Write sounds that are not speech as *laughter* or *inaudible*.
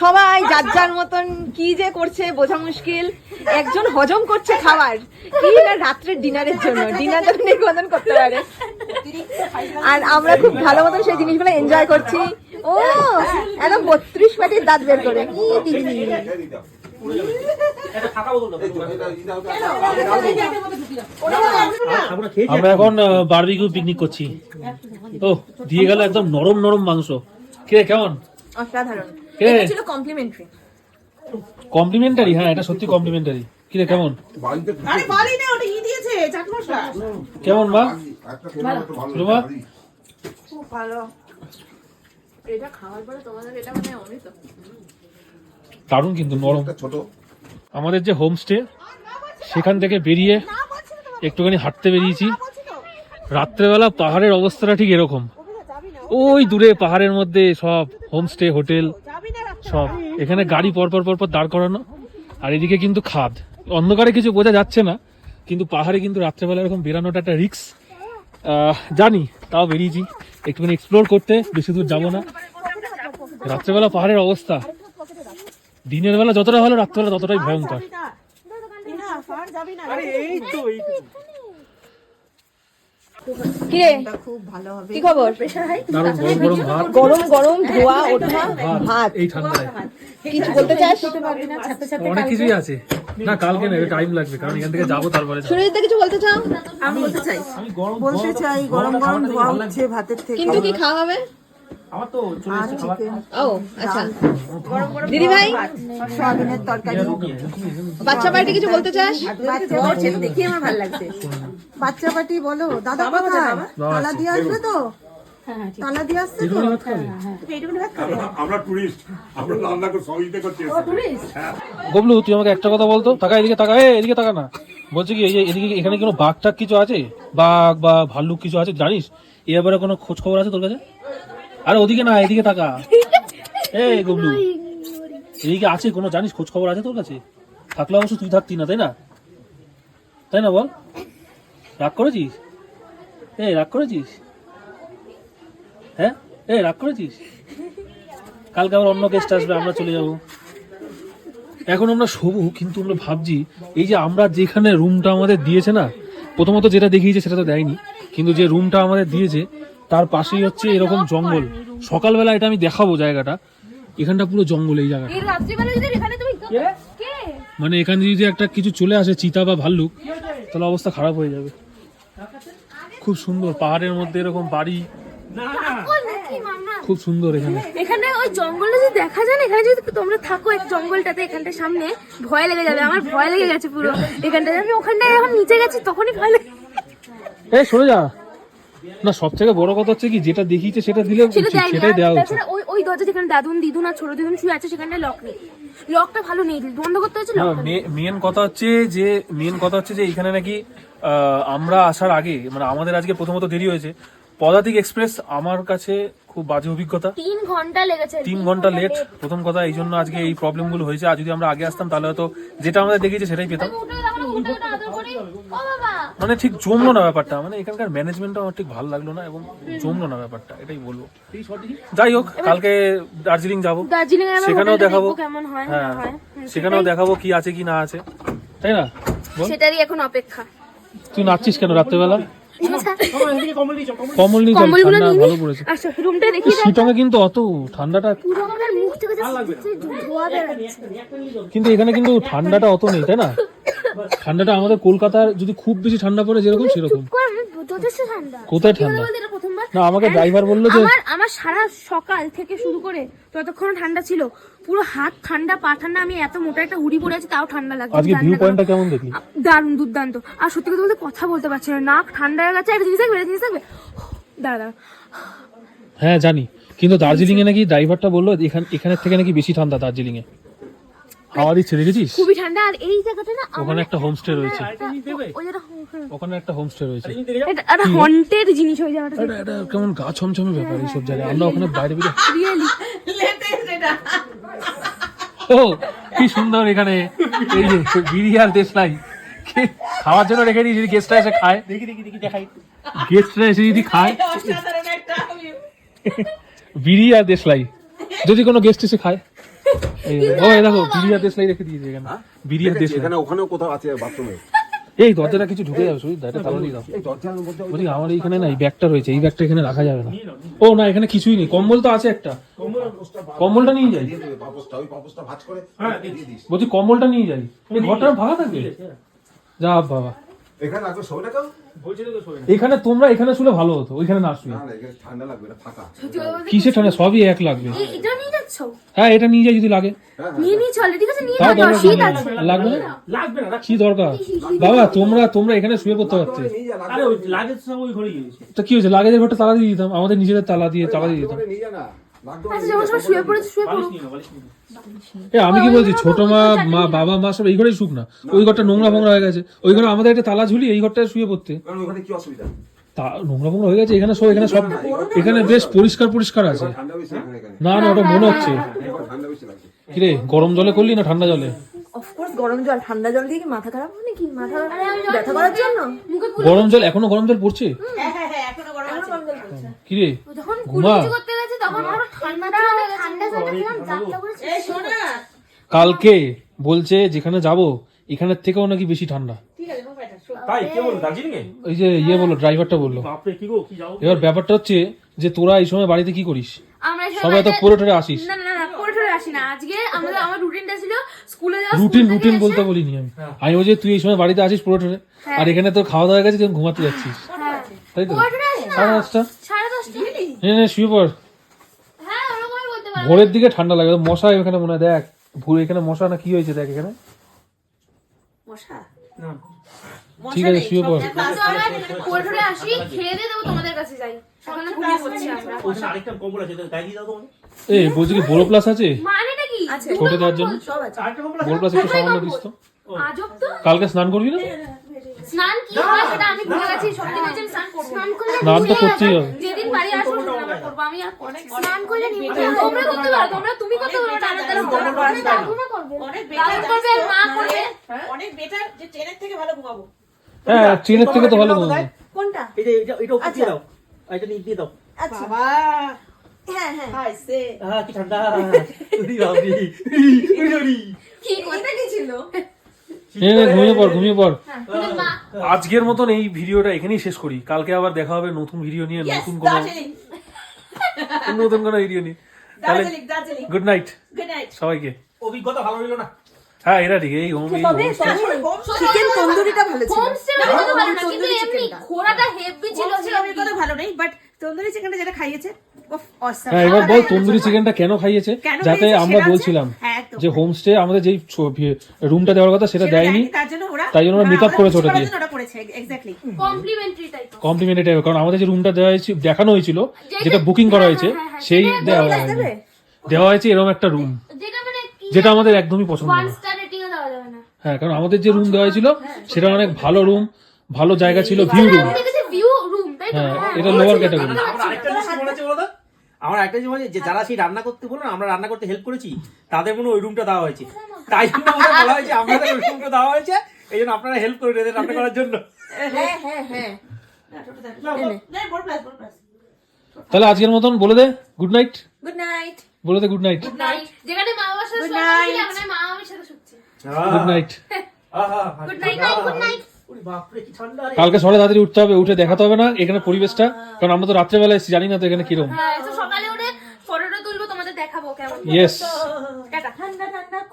সবাই যার যার মতন কি যে করছে বোঝা মুশকিল। একজন হজম করছে খাবার। কি রাত্রের ডিনারের জন্য। ডিনার যখন নির্বাচন করতে পারে। আর আমরা খুব ভালো মতন সেই জিনিসগুলো এনজয় করছি। ও একদম বত্রিশ পাটির দাঁত বের করে। আমরা এখন বারবিকিউ পিকনিক করছি। ও দিয়ে গেল একদম নরম নরম মাংস। কে কেমন? অসাধারণ। এটা ছিল কমপ্লিমেন্টারি কমপ্লিমেন্টারি হ্যাঁ এটা সত্যি কমপ্লিমেন্টারি কি রে কেমন? আরে বালি না ওটা ই দিয়েছে চাট মশলা কেমন মা? রুমা? খুব ভালো। এটা খাওয়ার পরে তোমাদের এটা মানে অমৃত। দারুণ কিন্তু নরম। ছোট। আমাদের যে হোমস্টে সেখান থেকে বেরিয়ে একটুখানি হাঁটতে বেরিয়েছি। রাত্রেবেলা পাহাড়ের অবস্থাটা ঠিক এরকম। ওই দূরে পাহাড়ের মধ্যে সব হোমস্টে, হোটেল, সব। এখানে গাড়ি পরপর পরপর দাঁড় করানো, আর এদিকে কিন্তু খাদ। অন্ধকারে কিছু বোঝা যাচ্ছে না, কিন্তু পাহাড়ে কিন্তু রাত্রেবেলা এরকম বেরানোটা একটা রিক্স জানি, তাও বেরিয়েছি। একটুখানি এক্সপ্লোর করতে, বেশি দূর যাব না। রাত্রেবেলা পাহাড়ের অবস্থা। দিনের বেলা যতটা ভালো, রাত্রেবেলা ততটাই ভয়ঙ্কর। কি খুব ভালো হবে। কি খবর? গরম গরম ভাত। গরম গরম ধোয়া ওঠা ভাত এই ঠান্ডায়। কিছু বলতে চাস? অনেক কিছুই আছে। না কালকে নেবে টাইম লাগবে কারণ এখান থেকে যাব তারপরে। যাব। কিছু বলতে চাও? আমি বলতে চাই। বলতে চাই গরম গরম ধোয়া উঠছে ভাতের থেকে। কিন্তু কি খাওয়া হবে? আমার তো ও আচ্ছা। দিদি ভাই? সয়াবিনের তরকারি। বাচ্চা বাড়িতে কিছু বলতে চাস? বাচ্চা দেখি আমার ভালো লাগছে। বাচ্চা পাটি বলো। দাদা কোথায়? তালা দিয়ে আসবে তো? তালা দিয়ে আসছে তো? খাবে? আমরা টুরিস্ট আমরা রান্না করে সহযোগিতা করছি। গবলু তুই আমাকে একটা কথা বলতো? তাকা এদিকে তাকা এ এদিকে তাকা না। বলছি কি এই যে এদিকে এখানে কোনো বাঘ টাক কিছু আছে? বাঘ বা ভাল্লুক কিছু আছে? জানিস? এ ব্যাপারে কোনো খোঁজ খবর আছে তোর কাছে? আরে ওদিকে না এদিকে তাকা এই গবলু এদিকে আছে কোনো? জানিস খোঁজ খবর আছে তোর কাছে? থাকলে অবশ্য তুই থাকতি না তাই না? তাই না বল? রাগ করেছিস? এই রাগ করেছিস? হ্যাঁ? এই রাগ করেছিস? কালকে আবার অন্য গেস্ট আসবে আমরা চলে যাব। এখন আমরা শোবো কিন্তু আমরা ভাবছি এই যে আমরা যেখানে রুমটা আমাদের দিয়েছে না প্রথমত যেটা দেখিয়েছে সেটা তো দেয়নি কিন্তু যে রুমটা আমাদের দিয়েছে তার পাশেই হচ্ছে এরকম জঙ্গল। সকালবেলা এটা আমি দেখাবো জায়গাটা। এখানটা পুরো জঙ্গল এই জায়গাটা। মানে এখানে যদি একটা কিছু চলে আসে চিতা বা ভাল্লুক তাহলে অবস্থা খারাপ হয়ে যাবে। খুব সুন্দর পাহাড়ের মধ্যে এরকম বাড়ি। খুব সুন্দর এখানে। এখানে ওই জঙ্গলটা যদি দেখা যায় না এখানে যদি তোমরা থাকো এক জঙ্গলটাতে এখানটার সামনে ভয় লেগে যাবে আমার ভয় লেগে গেছে পুরো। এখানটায় আমি ওখানটায় যখন নিচে গেছি তখনই ভয় লেগে এই সরে যা। না সব থেকে বড় কথা হচ্ছে কি যেটা দেখিয়েছে সেটা দিলে সেটাই দেওয়া উচিত। ওই ওই দরজা যেখানে দাদুন দিদুন আর ছোট দিদুন শুয়ে আছে সেখানটায় লক নেই। লকটা ভালো নেই বন্ধ করতে হচ্ছে লক মেন কথা হচ্ছে যে মেন কথা হচ্ছে যে এখানে নাকি আমরা আসার আগে মানে আমাদের আজকে প্রথমত দেরি হয়েছে পদাতিক এক্সপ্রেস আমার কাছে খুব বাজে অভিজ্ঞতা। তিন ঘণ্টা লেগেছে তিন ঘণ্টা লেট প্রথম কথা এই জন্য আজকে এই প্রবলেমগুলো হয়েছে। আর যদি আমরা আগে আসতাম তাহলে হয়তো যেটা আমাদের দেখিয়েছে সেটাই পেতাম। মানে ঠিক জমলো না ব্যাপারটা। মানে এখানকার ম্যানেজমেন্টটা আমার ঠিক ভালো লাগল না এবং জমলো না ব্যাপারটা এটাই বলব। যাই হোক কালকে দার্জিলিং যাব। সেখানেও দেখাবো। কেমন হয় সেখানেও দেখাবো কি আছে কি না আছে। তাই না? সেটারই এখন অপেক্ষা। তুই নাচছিস কেন রাত্রেবেলা? আচ্ছা, কমল নিয়ে ভালো পড়েছে আচ্ছা কিন্তু অত ঠান্ডাটা কিন্তু এখানে কিন্তু ঠান্ডাটা অত নেই তাই না? ঠান্ডাটা আমাদের কলকাতার যদি খুব বেশি ঠান্ডা পড়ে যেরকম সেরকম। কোথায় ঠান্ডা? না আমাকে ড্রাইভার বলল যে আমার আমার সারা সকাল থেকে শুরু করে ততক্ষণ ঠান্ডা ছিল পুরো হাত ঠান্ডা পা ঠান্ডা আমি এত মোটা একটা হুডি পরে আছি তাও ঠান্ডা লাগছে আজকে ভিউ পয়েন্টটা কেমন দেখলি? দারুণ দুর্দান্ত। আর সত্যি কথা বলতে কথা বলতে পারছি না। নাক ঠান্ডা হয়ে গেছে একটা জিনিস থাকবে একটা জিনিস থাকবে দাঁড়া দাঁড়া। হ্যাঁ জানি। কিন্তু দার্জিলিং এ নাকি ড্রাইভারটা বলল এখান এখানের থেকে নাকি বেশি ঠান্ডা দার্জিলিং এ হাওয়া দিচ্ছে দেখেছিস? খুবই ঠান্ডা আর এই জায়গাটা না ওখানে একটা হোমস্টে রয়েছে। ওই হুম, ওখানে একটা হোমস্টে রয়েছে। এটা একটা হন্টেড জিনিস হয়ে যাওয়াটা এটা এটা কেমন গা ছমছমে ব্যাপার এইসব জায়গায়। আমরা ওখানে বাইরে বেরিয়ে রিয়েলি *laughs* ও কি সুন্দর এখানে। এই যে বিড়ি আর দেশলাই। খাওয়ার জন্য রেখে দিই যদি গেস্টরা এসে খায়। দেখি দেখি দেখি দেখাই। গেস্টরা এসে যদি খায়। বিড়ি আর দেশলাই। যদি কোনো গেস্ট এসে খায়। এই দেখো বিরিয়া দেশলাই রেখে দিয়েছে এখানে। বিরিয়া দেখেছি, এখানে ওখানেও কোথাও আছে বাথরুমে এই দরজাটা কিছু ঢুকে যাবে সুজিত এটা তালা দিয়ে দাও এই দরজার মধ্যে বলছি আমার এইখানে না এই ব্যাগটা রয়েছে এই ব্যাগটা এখানে রাখা যাবে না। ও না এখানে কিছুই নেই কম্বল তো আছে একটা। কম্বলটা নিয়ে যাই। দিস। বলছি কম্বলটা নিয়ে যাই। এই ঘরটা ভাড়া থাকবে? যা বাবা। এখানে রাখবে শোবে না কেউ? এখানে তোমরা এখানে শুলে ভালো হতো ওইখানে না শুয়ে। না এখানে ঠান্ডা লাগবে না ফাঁকা। কিসে ঠান্ডা? সবই এক লাগবে। এটা নিয়ে যাচ্ছ? হ্যাঁ এটা নিয়ে যাই যদি লাগে। নিয়ে নিয়ে চলে ঠিক আছে নিয়ে তাও শীত আছে। লাগবে? না কি দরকার? বাবা তোমরা তোমরা এখানে শুয়ে পড়তে পারতে। নিয়ে যা আরে ওই লাগেজ সব ওই ঘরে গিয়েছে তো কি হয়েছে? লাগেজের ঘরটা তালা দিয়ে দিতাম আমাদের নিজেদের তালা দিয়ে তালা দিয়ে দিতাম। নিয়ে যা না। আচ্ছা আমি কি বলছি? ছোট মা মা বাবা মা সব এই ঘরেই শুক না? ওই ঘরটা নোংরা ফোংরা হয়ে গেছে। ওই ঘরে আমাদের একটা তালা ঝুলি এই ঘরটায় শুয়ে পড়তে। কি অসুবিধা? তা নোংরা ফোংরা হয়ে গেছে? এখানে সব এখানে সব এখানে বেশ পরিষ্কার পরিষ্কার আছে। ঠান্ডা বেশি এখানে এখানে। না না ওটা মনে হচ্ছে। এবার ঠান্ডা কিরে গরম জলে করলি না ঠান্ডা জলে? অফকোর্স গরম জল ঠান্ডা জল দিয়ে কি মাথা খারাপ হয় নাকি? মাথা ব্যথা করার জন্য? গরম জল এখনও গরম জল পড়ছে? কিরে ঘুমা। করতে গেছে তখন আরও ঠান্ডা হয়ে গেছে ঠান্ডা জলটা খেলাম যাত্রা করেছে কালকে বলছে যেখানে যাব এখানের থেকেও নাকি বেশি ঠান্ডা। তাই কে বলল দার্জিলিং এ? ওই যে ইয়ে বলল ড্রাইভারটা বলল। বাপরে কি গো কি যাও? এবার ব্যাপারটা হচ্ছে যে তোরা এই সময় বাড়িতে কি করিস? সবাই তো পরে টরে আসিস। না না না পরে ঠরে আসি না। আজকে আমাদের আমার রুটিনটা ছিল স্কুলে যাওয়া রুটিন রুটিন বলতে বলিনি আমি। আমি বলছি তুই এই সময় বাড়িতে আসিস পুরো টরে আর এখানে তোর খাওয়া দাওয়া গেছে তুই ঘুমাতে যাচ্ছিস। হ্যাঁ। তাই তো? পরে ঠরে আসি সাড়ে দশটা? সাড়ে দশটা হ্যাঁ হ্যাঁ শুয়ে পড় হ্যাঁ ওরকমই বলতে পারো ভোরের দিকে ঠান্ডা লাগে। মশা এখানে মনে হয় দেখ ভোর এখানে মশা না কি হয়েছে দেখ এখানে। ঠিক আছে শুয়ে পড়। কিন্তু আমরা পরে ঠরে আসি খেয়ে দিয়ে দেবো তোমাদের কাছে যাই। সকালে ঘুমিয়ে পড়ছি আমরা। ওখানে আরেকটা কম্বল আছে গায়ে দিয়ে দাও তো। আমাকে। এই বলছি কি বোরো প্লাস আছে? মানেটা ছোট দেওয়ার জন্য। আরেকটা কম্বল আছে। বোরো প্লাস একটু সামান্য দিস তো। কালকে স্নান করবি না? স্নান কি হয় সেটা আমি ভুলে গেছি সত্যি বলছি আমি স্নান করব স্নান করলে স্নান তো করতেই হবে। যেদিন বাড়ি আসব সেদিন আমরা করব। আমি আর স্নান করলে নিতে তোমরা করতে পারো তোমরা তুমি করতে পারো টানা টানা করবে। অনেক করবে আর মা করবে। অনেক বেটার যে ট্রেনের থেকে ভালো ঘুমাবো। হ্যাঁ ট্রেনের থেকে তো ভালো ঘুম কোনটা? এটা এটা এটা উপর দিয়ে দাও। এটা নিচ দিয়ে দাও। বাবা। হ্যাঁ হ্যাঁ। হাই সে। আহ কি ঠান্ডা। উরি বাবরি উরি উরি কি করতে কি ছিল হ্যাঁ হ্যাঁ, ঘুমিয়ে পড় ঘুমিয়ে পড়। আজকের মতন এই ভিডিওটা এখানেই শেষ করি। কালকে আবার দেখা হবে নতুন ভিডিও নিয়ে নতুন কোনো নতুন কোনো ভিডিও নিয়ে। তাহলে গুড নাইট সবাইকে। অভিজ্ঞতা ভালো হইল না? হ্যাঁ এটা ঠিক এই হোম চিকেন তন্দুরিটা ভালো ছিল। ভালো না কিন্তু এমনি ঘোড়াটা হেভি ছিল ছিল আমি কথা ভালো নেই বাট তন্দুরি চিকেনটা যেটা খাইয়েছে উফ অসাম হ্যাঁ এবার বল তন্দুরি চিকেনটা কেন খাইয়েছে? যাতে আমরা বলছিলাম। হ্যাঁ। যে হোমস্টে আমাদের যেই রুমটা দেওয়ার কথা সেটা দেয়নি তাই জন্য ওরা ওরা করেছে ওটা দিয়ে। জন্য ওটা করেছে এক্স্যাক্টলি কমপ্লিমেন্টারি টাইপ কারণ আমাদের যে রুমটা দেওয়া হয়েছে দেখানো হয়েছিল যেটা- বুকিং করা হয়েছে হ্যাঁ, হ্যাঁ, সেই দেওয়া হয়নি। দেওয়া হয়েছে এরকম একটা রুম যেটা মানে আমাদের একদমই পছন্দ ওয়ান না। স্টার রেটিং দেওয়া যাবে না। হ্যাঁ কারণ আমাদের যে রুম দেওয়া হয়েছিল সেটা অনেক ভালো রুম ভালো জায়গা ছিল ভিউ রুম হ্যাঁ, হ্যাঁ, এটা লোয়ার lower আমার একটা জিনিস মনে যে যারা সেই রান্না করতে বলো না আমরা রান্না করতে হেল্প করেছি তাদের মনে ওই রুমটা দেওয়া হয়েছে। তাই জন্য আমাদের বলা হয়েছে আপনাদের ওই রুমটা দেওয়া হয়েছে এই জন্য আপনারা হেল্প করে এদের রান্না করার জন্য। হ্যাঁ হ্যাঁ হ্যাঁ। তাহলে আজকের মতন বলে দে গুড নাইট গুড নাইট বলে দে গুড নাইট Night. যেখানে মা বাবার সাথে শোয়া আমরা মা বাবার সাথে শুচ্ছি good night good night good night কালকে সকালে তাড়াতাড়ি উঠতে হবে উঠে দেখাতে হবে না এখানে পরিবেশটা কারণ আমরা তো রাত্রেবেলা এসেছি জানি না তো এখানে কিরম। হ্যাঁ সকালে উঠে ফটোটা তুলবো তোমাদের দেখাবো কেমন। ইয়েস *laughs*